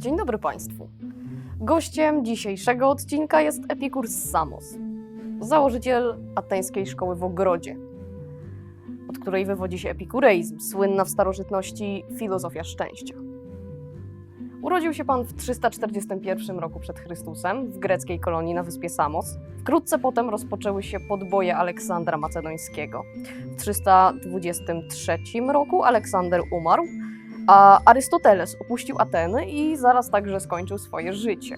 Dzień dobry Państwu. Gościem dzisiejszego odcinka jest Epikur Samos, założyciel ateńskiej szkoły w Ogrodzie, od której wywodzi się epikureizm, słynna w starożytności filozofia szczęścia. Urodził się pan w 341 roku przed Chrystusem w greckiej kolonii na wyspie Samos. Wkrótce potem rozpoczęły się podboje Aleksandra Macedońskiego. W 323 roku Aleksander umarł, a Arystoteles opuścił Ateny i zaraz także skończył swoje życie.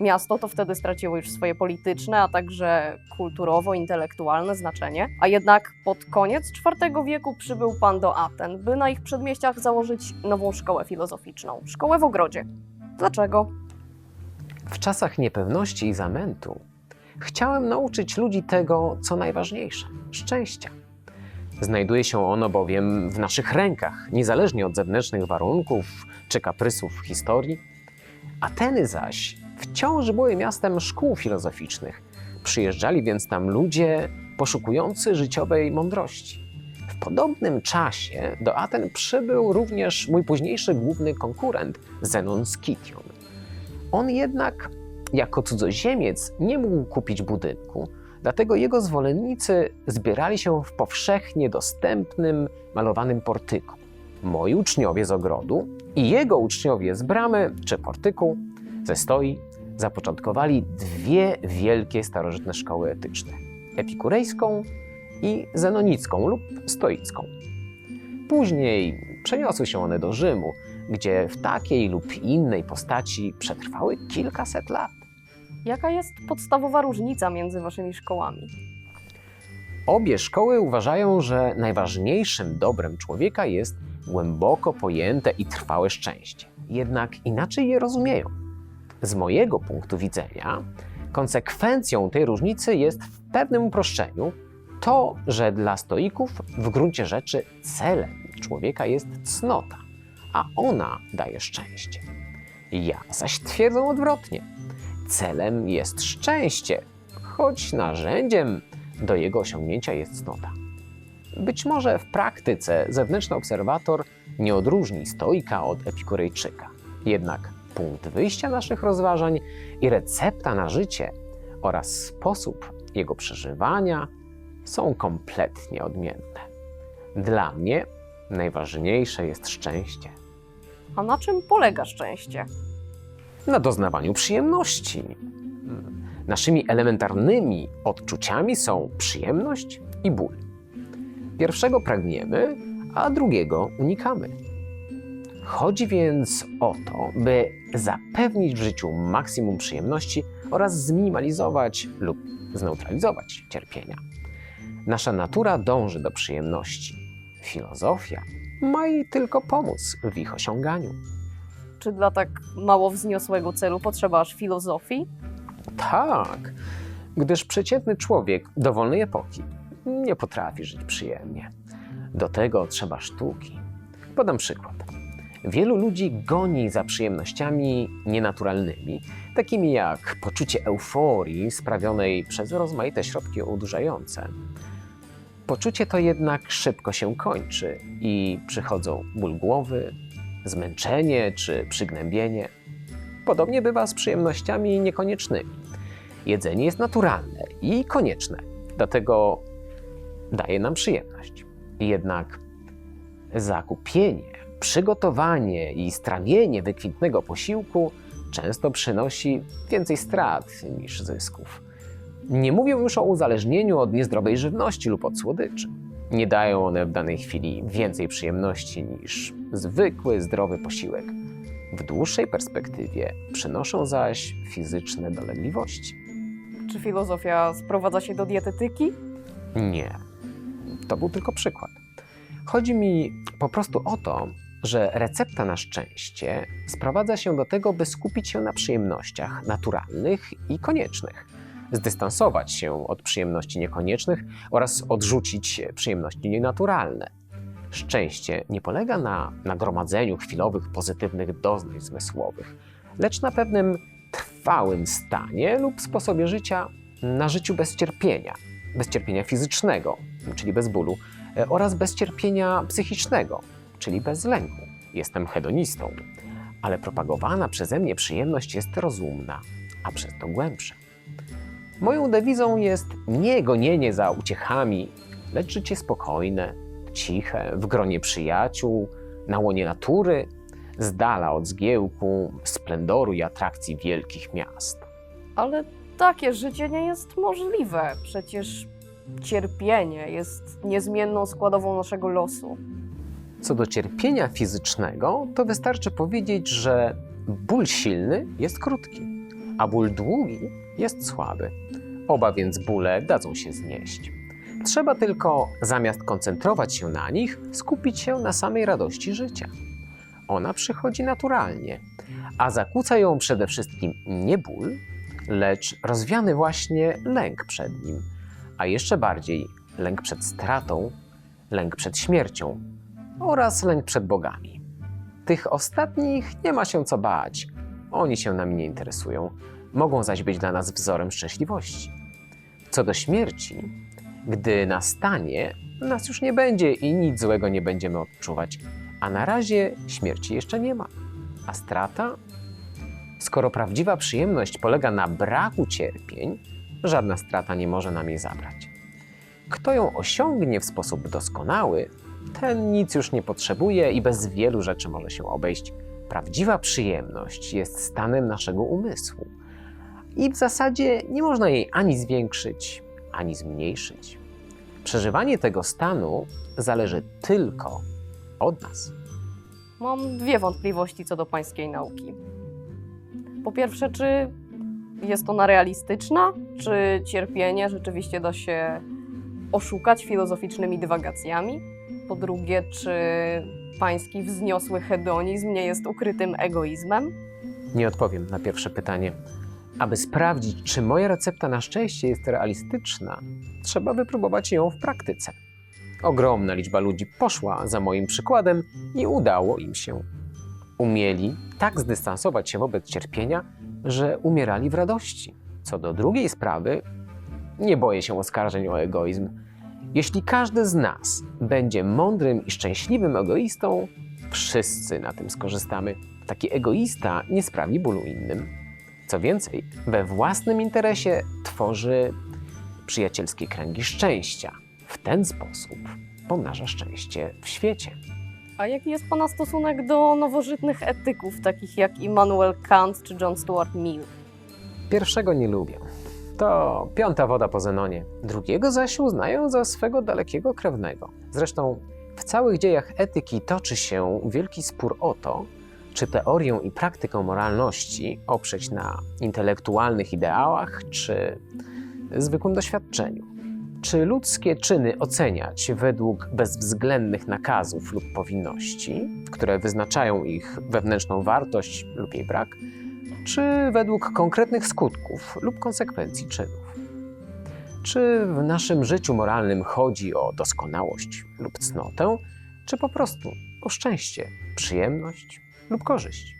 Miasto to wtedy straciło już swoje polityczne, a także kulturowo-intelektualne znaczenie, a jednak pod koniec IV wieku przybył pan do Aten, by na ich przedmieściach założyć nową szkołę filozoficzną szkołę w ogrodzie. Dlaczego? W czasach niepewności i zamętu chciałem nauczyć ludzi tego, co najważniejsze szczęścia. Znajduje się ono bowiem w naszych rękach, niezależnie od zewnętrznych warunków czy kaprysów historii. Ateny zaś wciąż były miastem szkół filozoficznych. Przyjeżdżali więc tam ludzie poszukujący życiowej mądrości. W podobnym czasie do Aten przybył również mój późniejszy główny konkurent, Zenon z Kition. On jednak jako cudzoziemiec nie mógł kupić budynku, dlatego jego zwolennicy zbierali się w powszechnie dostępnym, malowanym portyku. Moi uczniowie z ogrodu i jego uczniowie z bramy czy portyku ze stoi zapoczątkowali dwie wielkie starożytne szkoły etyczne: epikurejską i zenonicką lub stoicką. Później przeniosły się one do Rzymu, gdzie w takiej lub innej postaci przetrwały kilkaset lat. Jaka jest podstawowa różnica między waszymi szkołami? Obie szkoły uważają, że najważniejszym dobrem człowieka jest głęboko pojęte i trwałe szczęście. Jednak inaczej je rozumieją. Z mojego punktu widzenia, konsekwencją tej różnicy jest w pewnym uproszczeniu to, że dla stoików w gruncie rzeczy celem człowieka jest cnota, a ona daje szczęście. Ja zaś twierdzę odwrotnie. Celem jest szczęście, choć narzędziem do jego osiągnięcia jest cnota. Być może w praktyce zewnętrzny obserwator nie odróżni stoika od epikurejczyka. Jednak punkt wyjścia naszych rozważań i recepta na życie oraz sposób jego przeżywania są kompletnie odmienne. Dla mnie najważniejsze jest szczęście. A na czym polega szczęście? Na doznawaniu przyjemności. Naszymi elementarnymi odczuciami są przyjemność i ból. Pierwszego pragniemy, a drugiego unikamy. Chodzi więc o to, by zapewnić w życiu maksimum przyjemności oraz zminimalizować lub zneutralizować cierpienia. Nasza natura dąży do przyjemności. Filozofia ma jej tylko pomóc w ich osiąganiu. Czy dla tak mało wzniosłego celu potrzeba aż filozofii? Tak, gdyż przeciętny człowiek dowolnej epoki nie potrafi żyć przyjemnie. Do tego trzeba sztuki. Podam przykład. Wielu ludzi goni za przyjemnościami nienaturalnymi, takimi jak poczucie euforii sprawionej przez rozmaite środki odurzające. Poczucie to jednak szybko się kończy i przychodzą ból głowy, zmęczenie czy przygnębienie. Podobnie bywa z przyjemnościami niekoniecznymi. Jedzenie jest naturalne i konieczne, dlatego daje nam przyjemność. Jednak zakupienie, przygotowanie i strawienie wykwintnego posiłku często przynosi więcej strat niż zysków. Nie mówię już o uzależnieniu od niezdrowej żywności lub od słodyczy. Nie dają one w danej chwili więcej przyjemności niż zwykły, zdrowy posiłek. W dłuższej perspektywie przynoszą zaś fizyczne dolegliwości. Czy filozofia sprowadza się do dietetyki? Nie. To był tylko przykład. Chodzi mi po prostu o to, że recepta na szczęście sprowadza się do tego, by skupić się na przyjemnościach naturalnych i koniecznych, zdystansować się od przyjemności niekoniecznych oraz odrzucić przyjemności nienaturalne. Szczęście nie polega na nagromadzeniu chwilowych pozytywnych doznań zmysłowych, lecz na pewnym trwałym stanie lub sposobie życia na życiu bez cierpienia, bez cierpienia fizycznego, czyli bez bólu, e, oraz bez cierpienia psychicznego, czyli bez lęku. Jestem hedonistą. ale propagowana przeze mnie przyjemność jest rozumna, a przez to głębsza. Moją dewizą jest nie gonienie za uciechami, lecz życie spokojne, ciche, w gronie przyjaciół, na łonie natury, z dala od zgiełku, splendoru i atrakcji wielkich miast. Ale takie życie nie jest możliwe. Przecież cierpienie jest niezmienną składową naszego losu. Co do cierpienia fizycznego, to wystarczy powiedzieć, że ból silny jest krótki, a ból długi jest słaby. Oba więc bóle dadzą się znieść. Trzeba tylko, zamiast koncentrować się na nich, skupić się na samej radości życia. Ona przychodzi naturalnie, a zakłóca ją przede wszystkim nie ból, lecz rozwiany właśnie lęk przed nim, a jeszcze bardziej lęk przed stratą, lęk przed śmiercią oraz lęk przed bogami. Tych ostatnich nie ma się co bać. Oni się nami nie interesują. Mogą zaś być dla nas wzorem szczęśliwości. Co do śmierci, gdy nastanie, nas już nie będzie i nic złego nie będziemy odczuwać. A na razie śmierci jeszcze nie ma. A strata? Skoro prawdziwa przyjemność polega na braku cierpień, żadna strata nie może nam jej zabrać. Kto ją osiągnie w sposób doskonały, ten nic już nie potrzebuje i bez wielu rzeczy może się obejść. Prawdziwa przyjemność jest stanem naszego umysłu i w zasadzie nie można jej ani zwiększyć, ani zmniejszyć. Przeżywanie tego stanu zależy tylko od nas. Mam dwie wątpliwości co do pańskiej nauki. Po pierwsze, czy jest ona realistyczna? Czy cierpienie rzeczywiście da się oszukać filozoficznymi dywagacjami? Po drugie, czy pański wzniosły hedonizm nie jest ukrytym egoizmem? Nie odpowiem na pierwsze pytanie. Aby sprawdzić, czy moja recepta na szczęście jest realistyczna, trzeba wypróbować ją w praktyce. Ogromna liczba ludzi poszła za moim przykładem i udało im się. Umieli tak zdystansować się wobec cierpienia, że umierali w radości. Co do drugiej sprawy, nie boję się oskarżeń o egoizm. Jeśli każdy z nas będzie mądrym i szczęśliwym egoistą, wszyscy na tym skorzystamy. Taki egoista nie sprawi bólu innym. Co więcej, we własnym interesie tworzy przyjacielskie kręgi szczęścia. W ten sposób pomnaża szczęście w świecie. A jaki jest pana stosunek do nowożytnych etyków, takich jak Immanuel Kant czy John Stuart Mill? Pierwszego nie lubię. To piąta woda po Zenonie. Drugiego zaś uznają za swego dalekiego krewnego. Zresztą w całych dziejach etyki toczy się wielki spór o to, czy teorię i praktykę moralności oprzeć na intelektualnych ideałach, czy zwykłym doświadczeniu. Czy ludzkie czyny oceniać według bezwzględnych nakazów lub powinności, które wyznaczają ich wewnętrzną wartość lub jej brak, czy według konkretnych skutków lub konsekwencji czynów? Czy w naszym życiu moralnym chodzi o doskonałość lub cnotę, czy po prostu o szczęście, przyjemność lub korzyść?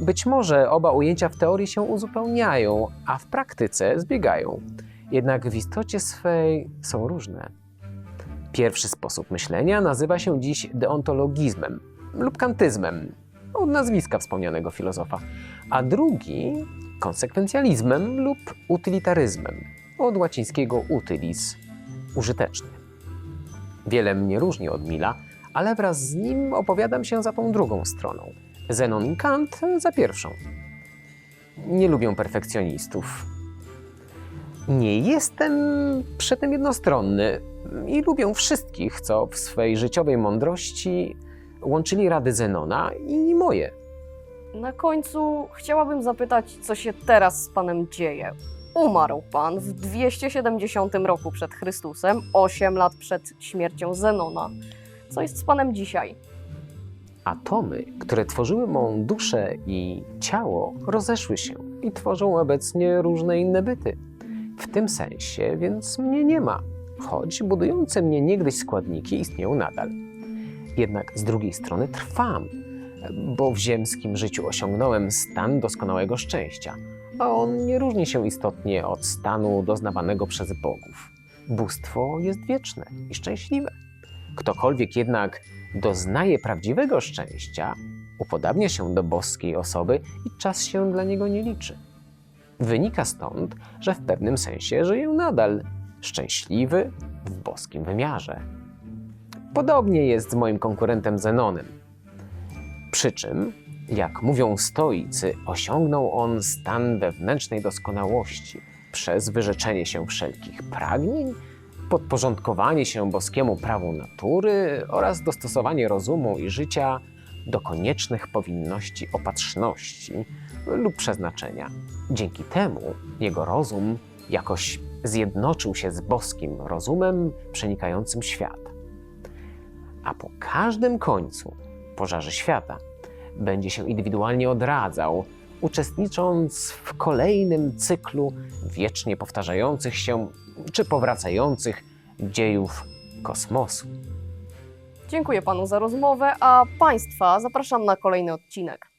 Być może oba ujęcia w teorii się uzupełniają, a w praktyce zbiegają, jednak w istocie swej są różne. Pierwszy sposób myślenia nazywa się dziś deontologizmem lub kantyzmem, od nazwiska wspomnianego filozofa, a drugi konsekwencjalizmem lub utylitaryzmem, od łacińskiego utilis użyteczny. Wiele mnie różni od Mila, ale wraz z nim opowiadam się za tą drugą stroną. Zenon i Kant za pierwszą. Nie lubię perfekcjonistów. Nie jestem przy tym jednostronny i lubię wszystkich, co w swej życiowej mądrości łączyli rady Zenona i moje. Na końcu chciałabym zapytać, co się teraz z panem dzieje. Umarł pan w 270 roku przed Chrystusem, 8 lat przed śmiercią Zenona. Co jest z panem dzisiaj? Atomy, które tworzyły mą duszę i ciało, rozeszły się i tworzą obecnie różne inne byty. W tym sensie więc mnie nie ma, choć budujące mnie niegdyś składniki istnieją nadal. Jednak z drugiej strony trwam, bo w ziemskim życiu osiągnąłem stan doskonałego szczęścia, a on nie różni się istotnie od stanu doznawanego przez bogów. Bóstwo jest wieczne i szczęśliwe. Ktokolwiek jednak doznaje prawdziwego szczęścia, upodabnia się do boskiej osoby i czas się dla niego nie liczy. Wynika stąd, że w pewnym sensie żyję nadal szczęśliwy w boskim wymiarze. Podobnie jest z moim konkurentem Zenonem. Przy czym, jak mówią stoicy, osiągnął on stan wewnętrznej doskonałości przez wyrzeczenie się wszelkich pragnień, podporządkowanie się boskiemu prawu natury oraz dostosowanie rozumu i życia do koniecznych powinności opatrzności lub przeznaczenia. Dzięki temu jego rozum jakoś zjednoczył się z boskim rozumem przenikającym świat. A po każdym końcu pożarze świata będzie się indywidualnie odradzał, uczestnicząc w kolejnym cyklu wiecznie powtarzających się czy powracających dziejów kosmosu. Dziękuję panu za rozmowę, a państwa zapraszam na kolejny odcinek.